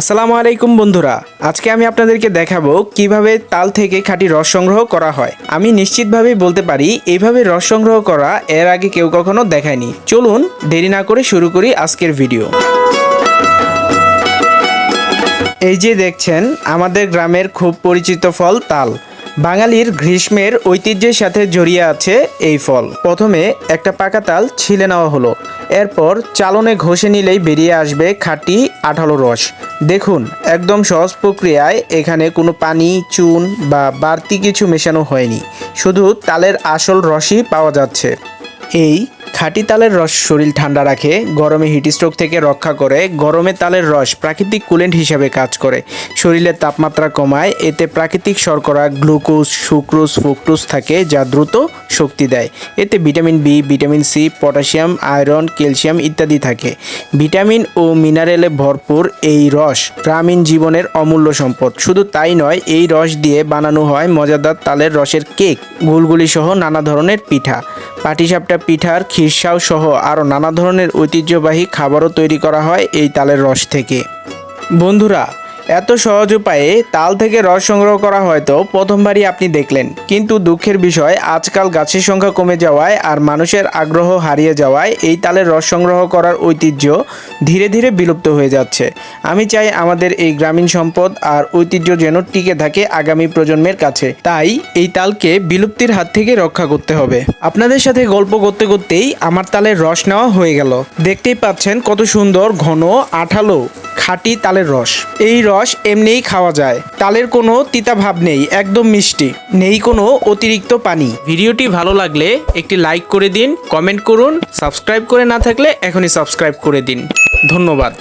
আসসালামু আলাইকুম বন্ধুরা। আজকে আমি আপনাদেরকে দেখাবো কীভাবে তাল থেকে খাঁটি রস সংগ্রহ করা হয়। আমি নিশ্চিতভাবেই বলতে পারি এইভাবে রস সংগ্রহ করা এর আগে কেউ কখনো দেখায়নি। চলুন দেরি না করে শুরু করি আজকের ভিডিও। এই যে দেখছেন, আমাদের গ্রামের খুব পরিচিত ফল তাল। বাঙালির গ্রীষ্মের ঐতিহ্যের সাথে জড়িয়ে আছে এই ফল। প্রথমে একটা পাকা তাল ছিলে নেওয়া হলো। এরপর চালনে ঘষে নিলেই বেরিয়ে আসবে খাঁটি আঠালো রস। দেখুন, একদম সহজ প্রক্রিয়ায় এখানে কোনো পানি, চুন বা বাড়তি কিছু মেশানো হয়নি। শুধু তালের আসল রসই পাওয়া যাচ্ছে। এই খাঁটি তালের রস শরীর ঠান্ডা রাখে, গরমে হিটস্ট্রোক থেকে রক্ষা করে, গরমে তালের রস প্রাকৃতিক কুলেন্ট হিসাবে কাজ করে। শরীরের তাপমাত্রা কমায়, এতে প্রাকৃতিক শর্করা, গ্লুকোজ, সুক্রোজ, ফ্রুক্টোজ থাকে যা দ্রুত শক্তি দেয়। এতে vitamin B vitamin C potassium, iron, calcium ইত্যাদি থাকে। ভিটামিন ও মিনারেলে ভরপুর এই রস গ্রামীণ জীবনের অমূল্য সম্পদ। শুধু তাই নয়, এই রস দিয়ে বানানো হয় মজাদার তালের রসের কেক গুলগুলি সহ নানা ধরনের পিঠা। পাটিসাপটা, পিঠার খিরসাও সহ আরও নানা ধরনের ঐতিহ্যবাহী খাবারও তৈরি করা হয় এই তালের রস থেকে। বন্ধুরা এত সহজ উপায়ে তাল থেকে রস সংগ্রহ করা হয়তো প্রথমবারই আপনি দেখলেন। কিন্তু দুঃখের বিষয়, আজকাল গাছের সংখ্যা কমে যাওয়ায় আর মানুষের আগ্রহ হারিয়ে যাওয়ায় এই তালের রস সংগ্রহ করার ঐতিহ্য ধীরে ধীরে বিলুপ্ত হয়ে যাচ্ছে। আমি চাই আমাদের এই গ্রামীণ সম্পদ আর ঐতিহ্য যেন টিকে থাকে আগামী প্রজন্মের কাছে। তাই এই তালকে বিলুপ্তির হাত থেকে রক্ষা করতে হবে। আপনাদের সাথে গল্প করতে করতেই আমার তালের রস নেওয়া হয়ে গেল। দেখতেই পাচ্ছেন কত সুন্দর, ঘন, আঠালো খাঁটি তালের রস। এই রস এমনিই খাওয়া যায়। তালের কোনো তিতা ভাব নেই, একদম মিষ্টি। নেই কোনো অতিরিক্ত পানি। ভিডিওটি ভালো লাগলে একটি লাইক করে দিন, কমেন্ট করুন, সাবস্ক্রাইব করে না থাকলে এখনই সাবস্ক্রাইব করে দিন। ধন্যবাদ।